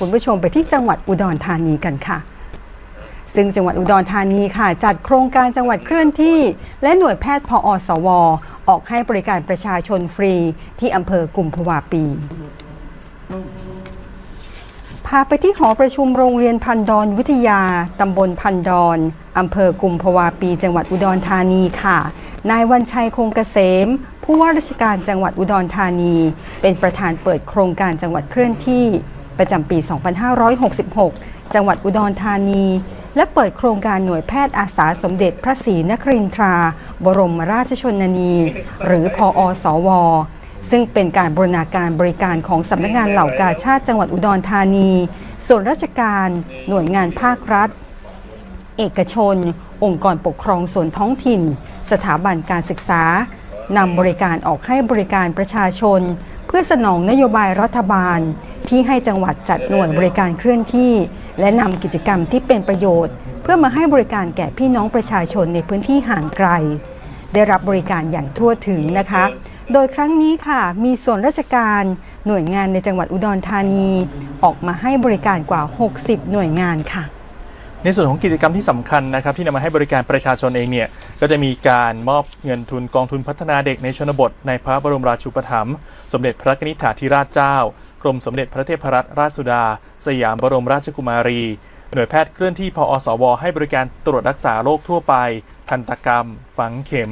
คุณผู้ชมไปที่จังหวัดอุดรธานีกันค่ะ ซึ่งจังหวัดอุดรธานีค่ะ จัดโครงการจังหวัดเคลื่อนที่ และหน่วยแพทย์พออสว ออกให้บริการประชาชนฟรี ที่อำเภอกุมภาวาปีพาไปที่หอประชุมโรงเรียนพันดอนวิทยา ตำบลพันดอนอำเภอกุมภาวาปี จังหวัดอุดรธานีค่ะ นายวันชัยคงเกษม ผู้ว่าราชการจังหวัดอุดรธานี เป็นประธานเปิดโครงการจังหวัดเคลื่อนที่ ประจำปี 2566 จังหวัดอุดรธานี และเปิดโครงการหน่วยแพทย์อาสาสมเด็จพระศรีนครินทรา บรมราชชนนี หรือพออสว ซึ่งเป็นการบรณาการบริการของสำนักงานเหล่ากาชาติจังหวัดอุดรธานี ส่วนราชการ หน่วยงานภาครัฐ เอกชน องค์กรปกครองส่วนท้องถิ่น สถาบันการศึกษานำบริการออกให้บริการประชาชน เพื่อสนองนโยบายรัฐบาล ที่ให้จังหวัดจัดหน่วยบริการเคลื่อนที่ และนำกิจกรรมที่เป็นประโยชน์ เพื่อมาให้บริการแก่พี่น้องประชาชนในพื้นที่ห่างไกล ได้รับบริการอย่างทั่วถึงนะคะ โดยครั้งนี้ค่ะ มีส่วนราชการหน่วยงานในจังหวัดอุดรธานี ออกมาให้บริการกว่า 60 หน่วยงานค่ะในส่วนของกิจกรรมที่สำคัญนะครับที่นำมาให้บริการประชาชนเองเนี่ยก็จะมีการมอบเงินทุนกองทุนพัฒนาเด็กในชนบท ในพระบรมราชูปถัมภ์ สมเด็จพระนิธิถาธิราชเจ้า กรมสมเด็จพระเทพรัตนราชสุดา สยามบรมราชกุมารี หน่วยแพทย์เคลื่อนที่พออสว ให้บริการตรวจรักษาโรคทั่วไป ทันตกรรม ฝังเข็ม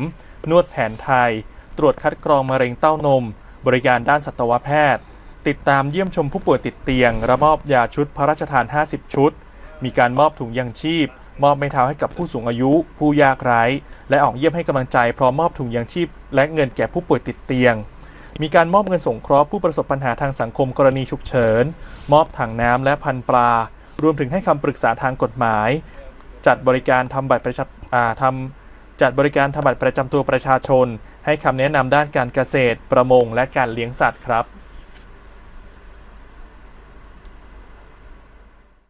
นวดแผนไทย ตรวจคัดกรองมะเร็งเต้านม บริการด้านสัตวแพทย์ ติดตามเยี่ยมชมผู้ป่วยติดเตียงและมอบยาชุดพระราชทาน 50 ชุด มีการมอบถุงยังชีพมอบไม้เท้าให้กับผู้สูงอายุ ผู้ยากไร้ และออกเยี่ยมให้กำลังใจพร้อมมอบถุงยังชีพ และเงินแก่ผู้ป่วยติดเตียง มีการมอบเงินสงเคราะห์ผู้ประสบปัญหาทางสังคมกรณีฉุกเฉิน มอบถังน้ำและพันปลา รวมถึงให้คำปรึกษาทางกฎหมาย จัดบริการทำบัตรประชาอ่าทำจัดบริการทำบัตรประจำตัวประชาชน ให้คำแนะนำด้านการเกษตร ประมง และการเลี้ยงสัตว์ครับ